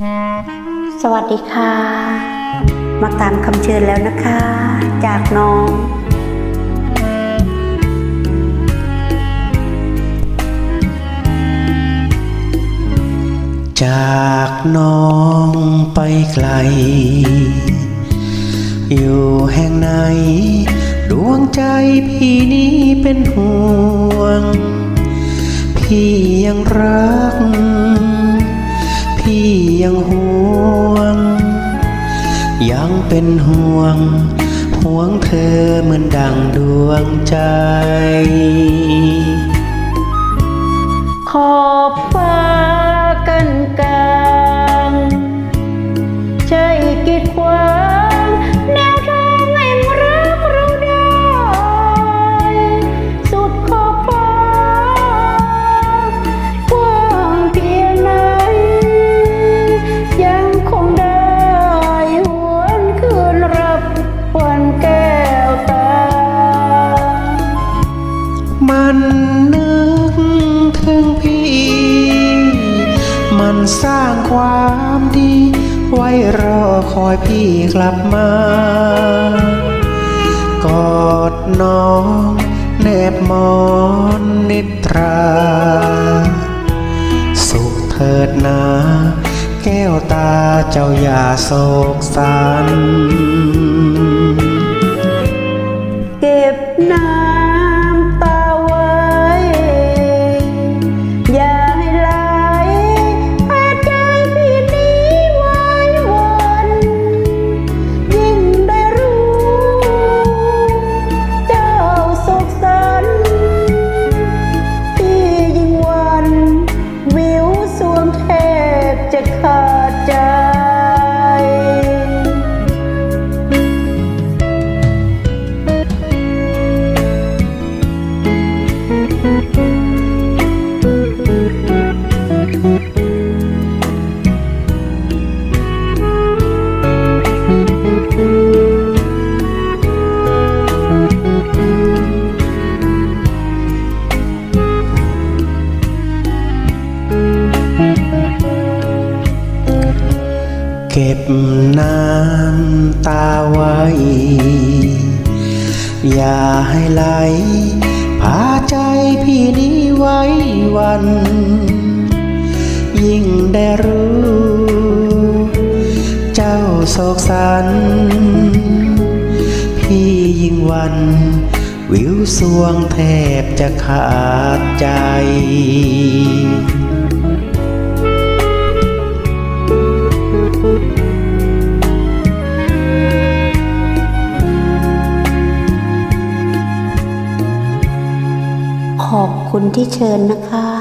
สวัสดีค่ะ มาตามคำเชิญแล้วนะคะ จากน้อง จากน้องไปไกล อยู่แห่งไหน ดวงใจพี่นี้เป็นห่วง พี่ยังรัก ยังห่วง ยังเป็นห่วง ห่วงเธอเหมือนดังดวงใจ ขอบฟ้า สร้างความดี ไว้รอคอยพี่กลับมา กอดน้องแนบมอนนิตรา สุขเถิดนา แก้วตาเจ้าอย่าโศกสัน ก็บน้ำตาไว้ อย่าให้ไหลพาใจพี่นี้ไว้วัน ยิ่งได้รู้ เจ้าโศกสัน พี่ยิ่งวัน วิวสวงแทบจะขาดใจ คุณที่เชิญนะคะ